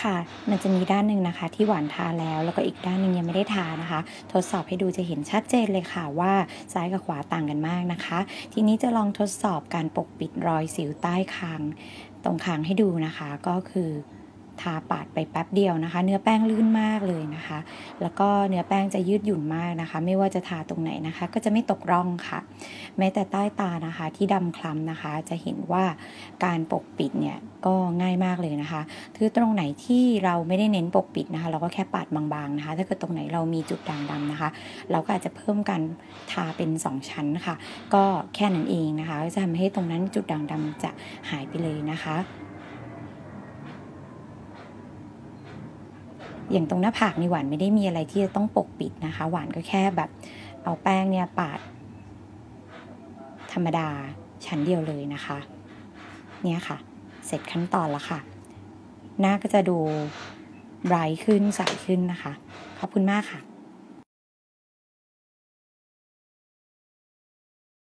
ค่ะ มันจะมีด้านหนึ่งนะคะ ที่หวานทาแล้ว แล้วก็อีกด้านหนึ่งยังไม่ได้ทานะคะ ทดสอบให้ดูจะเห็นชัดเจนเลยค่ะว่าซ้ายกับขวาต่างกันมากนะคะ ทีนี้จะลองทดสอบการปกปิดรอยสิวใต้คางตรงคางให้ดูนะคะก็คือ ทาปาดไปแป๊บเดียวนะคะ เนื้อแป้งลื่นมากเลยนะคะ แล้วก็เนื้อแป้งจะยืดหยุ่นมากนะคะ ไม่ว่าจะทาตรงไหนนะคะ ก็จะไม่ตกร่องค่ะ แม้แต่ใต้ตานะคะที่ดำคล้ำนะคะ จะเห็นว่าการปกปิดเนี่ยก็ง่ายมากเลยนะคะคือตรงไหนที่เราไม่ได้เน้นปกปิดนะคะ เราก็แค่ปาดบางๆนะคะ ถ้าเกิดตรงไหนเรามีจุดด่างดำนะคะ เราก็อาจจะเพิ่มการทาเป็น 2 ชั้นค่ะ ก็แค่นั้นเองนะคะ จะทำให้ตรงนั้นจุดด่างดำจะหายไปเลยนะคะ อย่างตรงหน้าผากนี่หวานไม่ได้มีอะไรที่จะต้องปกปิดนะคะ หวานก็แค่แบบเอาแป้งเนี่ยปาด ธรรมดาชั้นเดียวเลยนะคะ เนี่ยค่ะ เสร็จขั้นตอนแล้วค่ะ หน้าก็จะดูไบรท์ขึ้นใสขึ้นนะคะ ขอบคุณมากค่ะ